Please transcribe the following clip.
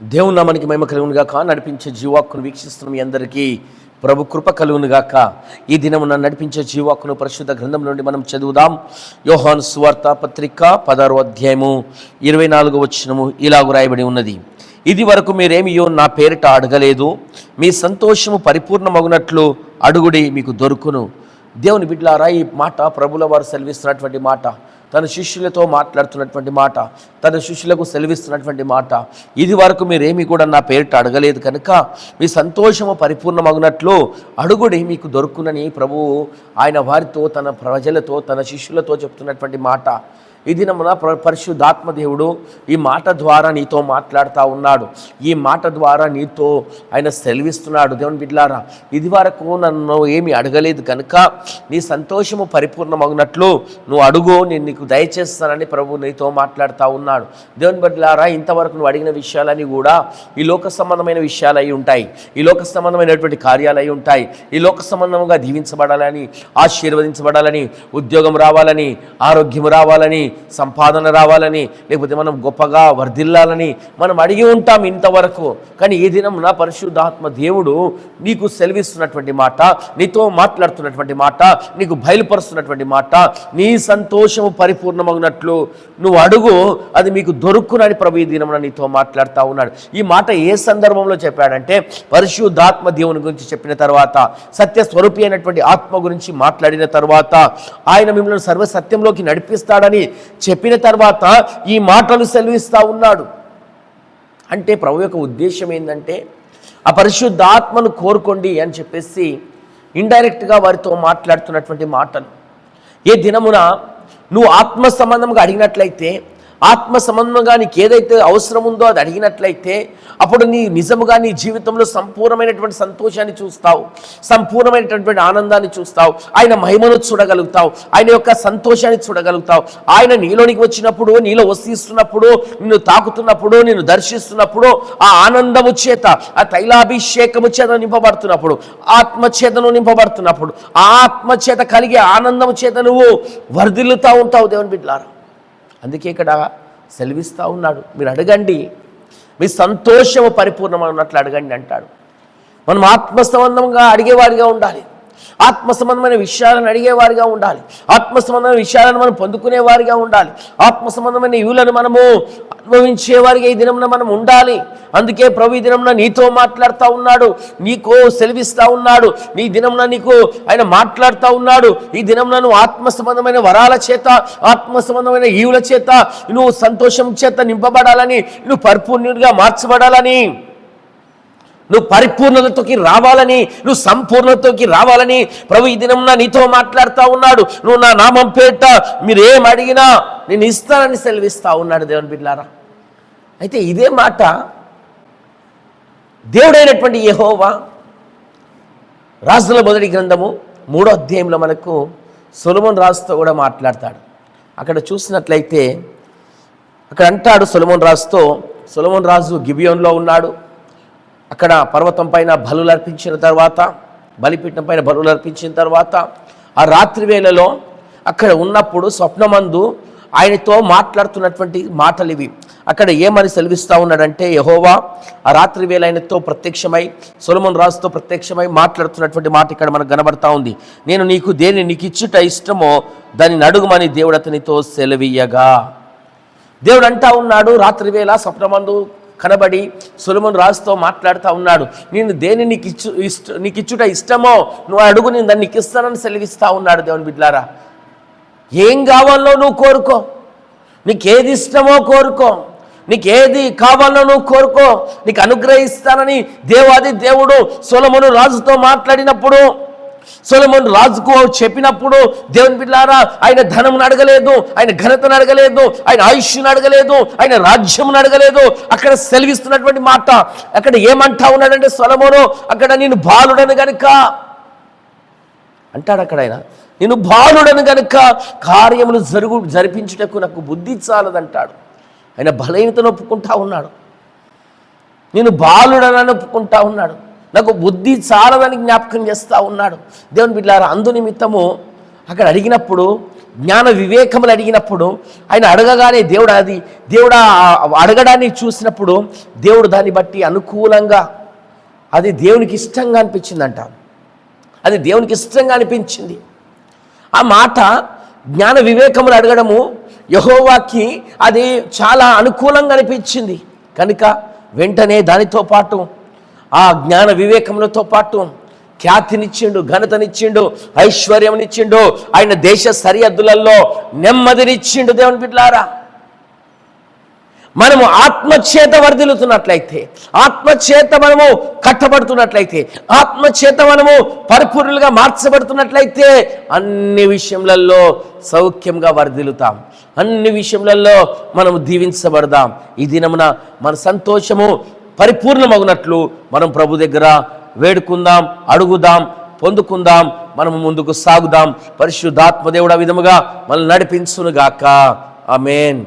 దేవుని నామానికి మహిమ కలుగునుగాక నడిపించే జీవాక్కును వీక్షిస్తున్న మీ అందరికీ ప్రభు కృప కలుగునుగాక ఈ దినమున నడిపించే జీవాక్కును పరిశుద్ధ గ్రంథం నుండి మనం చదువుదాం. యోహాను సువార్త పత్రిక పదారో అధ్యాయము ఇరవై నాలుగు వచ్చినము ఇలాగు రాయబడి ఉన్నది. ఇది వరకు మీరేమియో నా పేరిట అడగలేదు. మీ సంతోషము పరిపూర్ణమగునట్లు అడుగుడి మీకు దొరుకును. దేవుని బిడ్లారా ఈ మాట ప్రభుల వారు సెలవిస్తున్నటువంటి మాట తన శిష్యులతో మాట్లాడుతున్నటువంటి మాట తన శిష్యులకు సెలవిస్తున్నటువంటి మాట ఇది వరకు మీరేమీ కూడా నా పేరిట అడగలేదు కనుక మీ సంతోషము పరిపూర్ణమగినట్లు అడుగుడి మీకు దొరుకునని ప్రభువు ఆయన వారితో తన ప్రజలతో తన శిష్యులతో చెప్తున్నటువంటి మాట. ఈ దినమున ప్ర పరిశుద్ధాత్మ దేవుడు ఈ మాట ద్వారా నీతో మాట్లాడుతూ ఉన్నాడు. ఈ మాట ద్వారా నీతో ఆయన సెలవిస్తున్నాడు. దేవుని బిడ్లారా ఇది వరకు నన్ను ఏమి అడగలేదు కనుక నీ సంతోషము పరిపూర్ణమగినట్లు నువ్వు అడుగు నేను నీకు దయచేస్తానని ప్రభు నీతో మాట్లాడుతూ ఉన్నాడు. దేవుని బిడ్లారా ఇంతవరకు నువ్వు అడిగిన విషయాలని కూడా ఈ లోక సంబంధమైన విషయాలు అయి ఉంటాయి. ఈ లోక సంబంధమైనటువంటి కార్యాలు అయి ఉంటాయి. ఈ లోక సంబంధంగా దీవించబడాలని ఆశీర్వదించబడాలని ఉద్యోగం రావాలని ఆరోగ్యం రావాలని సంపాదన రావాలని లేకపోతే మనం గొప్పగా వర్ధిల్లాలని మనం అడిగి ఉంటాం ఇంతవరకు. కానీ ఈ దినం నా పరిశుద్ధాత్మ దేవుడు నీకు సెలవిస్తున్నటువంటి మాట నీతో మాట్లాడుతున్నటువంటి మాట నీకు బయలుపరుస్తున్నటువంటి మాట నీ సంతోషము పరిపూర్ణమగినట్లు నువ్వు అడుగు అది మీకు దొరుకునని ప్రభు ఈ దినమున నీతో మాట్లాడుతూ ఉన్నాడు. ఈ మాట ఏ సందర్భంలో చెప్పాడంటే పరిశుద్ధాత్మ దేవుని గురించి చెప్పిన తర్వాత సత్య స్వరూపి అయినటువంటి ఆత్మ గురించి మాట్లాడిన తర్వాత ఆయన మిమ్మల్ని సర్వ సత్యంలోకి నడిపిస్తాడని చెప్పిన తర్వాత ఈ మాటలు సెలవిస్తూ ఉన్నాడు. అంటే ప్రభు యొక్క ఉద్దేశం ఏంటంటే ఆ పరిశుద్ధాత్మను కోరుకోండి అని చెప్పేసి ఇండైరెక్ట్గా వారితో మాట్లాడుతున్నటువంటి మాటలు. ఏ దినమున నువ్వు ఆత్మ సంబంధంగా అడిగినట్లయితే ఆత్మ సంబంధంగా నీకు ఏదైతే అవసరం ఉందో అది అడిగినట్లయితే అప్పుడు నీ నిజముగా నీ జీవితంలో సంపూర్ణమైనటువంటి సంతోషాన్ని చూస్తావు సంపూర్ణమైనటువంటి ఆనందాన్ని చూస్తావు ఆయన మహిమను చూడగలుగుతావు ఆయన యొక్క సంతోషాన్ని చూడగలుగుతావు. ఆయన నీలోనికి వచ్చినప్పుడు నీలో వసిస్తున్నప్పుడు నిన్ను తాకుతున్నప్పుడు నిన్ను దర్శిస్తున్నప్పుడు ఆ ఆనందము చేత ఆ తైలాభిషేకము చేత నింపబడుతున్నప్పుడు ఆత్మచేతను నింపబడుతున్నప్పుడు ఆ ఆత్మచేత కలిగే ఆనందము చేత నువ్వు వర్ధిల్లుతూ ఉంటావు దేవుని బిడ్డలారా. అందుకే ఇక్కడ సెలవిస్తూ ఉన్నాడు. మీరు అడగండి. మీ సంతోషము పరిపూర్ణమైనట్లు అడగండి అంటాడు. మనం ఆత్మ అడిగేవాడిగా అడిగేవారిగా ఉండాలి. ఆత్మ సంబంధమైన విషయాలను అడిగేవారిగా ఉండాలి. ఆత్మ సంబంధమైన విషయాలను మనం పొందుకునేవారిగా ఉండాలి. ఆత్మ సంబంధమైన ఇవులను మనము అనుభవించేవారిగా ఈ దినంన మనం ఉండాలి. అందుకే ప్రభు ఈ దినంన నీతో మాట్లాడుతూ ఉన్నాడు. నీకు సెలవిస్తూ ఉన్నాడు. నీ దినంన నీకు ఆయన మాట్లాడుతూ ఉన్నాడు. ఈ దినంన నువ్వు ఆత్మ సంబంధమైన వరాల చేత ఆత్మ సంబంధమైన ఈవుల చేత నువ్వు సంతోషం చేత నింపబడాలని నువ్వు పరిపూర్ణుడిగా మార్చబడాలని నువ్వు పరిపూర్ణతకి రావాలని నువ్వు సంపూర్ణతకి రావాలని ప్రభు ఈ దినంన నీతో మాట్లాడుతూ ఉన్నాడు. నువ్వు నా నామం పేట మీరు ఏం అడిగినా నేను ఇస్తానని సెలవిస్తా ఉన్నాడు దేవుని బిడ్లారా. అయితే ఇదే మాట దేవుడైనటువంటి యెహోవా రాజుల మొదటి గ్రంథము మూడో అధ్యాయంలో మనకు సొలమోన్ రాజుతో కూడా మాట్లాడతాడు. అక్కడ చూసినట్లయితే అక్కడ అంటాడు సొలమోన్ రాజుతో సొలమోన్ రాజు గిబియోన్లో ఉన్నాడు. అక్కడ పర్వతం పైన బలులు అర్పించిన తర్వాత బలిపీఠం పైన బలులు అర్పించిన తర్వాత ఆ రాత్రి వేళలో అక్కడ ఉన్నప్పుడు స్వప్నమందు ఆయనతో మాట్లాడుతున్నటువంటి మాటలు ఇవి అక్కడ ఏమని సెలవిస్తూ ఉన్నాడంటే యహోవా ఆ రాత్రి వేళ ఆయనతో ప్రత్యక్షమై సొలమన్ రాజుతో ప్రత్యక్షమై మాట్లాడుతున్నటువంటి మాట ఇక్కడ మనకు కనబడతా ఉంది. నేను నీకు దేని నీకు ఇచ్చుట ఇష్టమో దాన్ని అడుగుమని దేవుడు అతనితో సెలవీయగా దేవుడు అంటా ఉన్నాడు రాత్రి వేళ స్వప్నమందు కనబడి సులమన్ రాజుతో మాట్లాడుతూ ఉన్నాడు. నేను దేని నీకు ఇచ్చు ఇష్ట నీకు ఇచ్చుట ఇష్టమో నువ్వు అడుగు నేను దాన్ని నీకు ఇస్తానని సెలవిస్తూ ఉన్నాడు దేవుని బిడ్లారా. ఏం కావాలో నువ్వు కోరుకో. నీకేది ఇష్టమో కోరుకో. నీకేది కావాలో నువ్వు కోరుకో. నీకు అనుగ్రహిస్తానని దేవాది దేవుడు సొలమును రాజుతో మాట్లాడినప్పుడు సొలమోన్ రాజుకు చెప్పినప్పుడు దేవుని బిడ్డారా ఆయన ధనమును అడగలేదు ఆయన ఘనతను అడగలేదు ఆయన ఆయుష్ను అడగలేదు ఆయన రాజ్యమును అడగలేదు. అక్కడ సెలవిస్తున్నటువంటి మాట. అక్కడ ఏమంటా ఉన్నాడంటే సొలమోను అక్కడ నేను బాలుడను గనుక. అంటాడు అక్కడ ఆయన నేను బాలుడను గనుక కార్యములు జరుగు జరిపించుటకు నాకు బుద్ధి చాలదంటాడు. ఆయన బలహీనతను ఒప్పుకుంటా ఉన్నాడు. నేను బాలుడనని ఒప్పుకుంటా ఉన్నాడు. నాకు బుద్ధి చాలదని జ్ఞాపకం చేస్తూ ఉన్నాడు. దేవుని బిడ్డారా అందు నిమిత్తము అక్కడ అడిగినప్పుడు జ్ఞాన వివేకములు అడిగినప్పుడు ఆయన అడగగానే దేవుడు అది దేవుడు అడగడాన్ని చూసినప్పుడు దేవుడు దాన్ని బట్టి అనుకూలంగా అది దేవునికి ఇష్టంగా అనిపించిందంట. అది దేవునికి ఇష్టంగా అనిపించింది. ఆ మాట జ్ఞాన వివేకములు అడగడము యహోవాకి అది చాలా అనుకూలంగా అనిపించింది. కనుక వెంటనే దానితో పాటు ఆ జ్ఞాన వివేకములతో పాటు ఖ్యాతినిచ్చిండు ఘనతనిచ్చిండు ఐశ్వర్యమునిచ్చిండు. ఆయన దేశ సరిహద్దులలో నెమ్మదినిచ్చిండు దేవుని బిడ్లారా. మనము ఆత్మచేత వర్ధిల్లుతున్నట్లయితే ఆత్మచేత మనము కట్టబడుతున్నట్లయితే ఆత్మచేత మనము పరిపూర్ణులుగా మార్చబడుతున్నట్లయితే అన్ని విషయములలో సౌఖ్యంగా వర్ధిల్లుతాం. అన్ని విషయములలో మనము దీవించబడదాం. ఈ దినమున మన సంతోషము పరిపూర్ణమగునట్లు మనం ప్రభు దగ్గర వేడుకుందాం అడుగుదాం పొందుకుందాం మనము ముందుకు సాగుదాం. పరిశుద్ధాత్మదేవుడు ఆ విధముగా మనల్ని నడిపించునుగాక. ఆమేన్.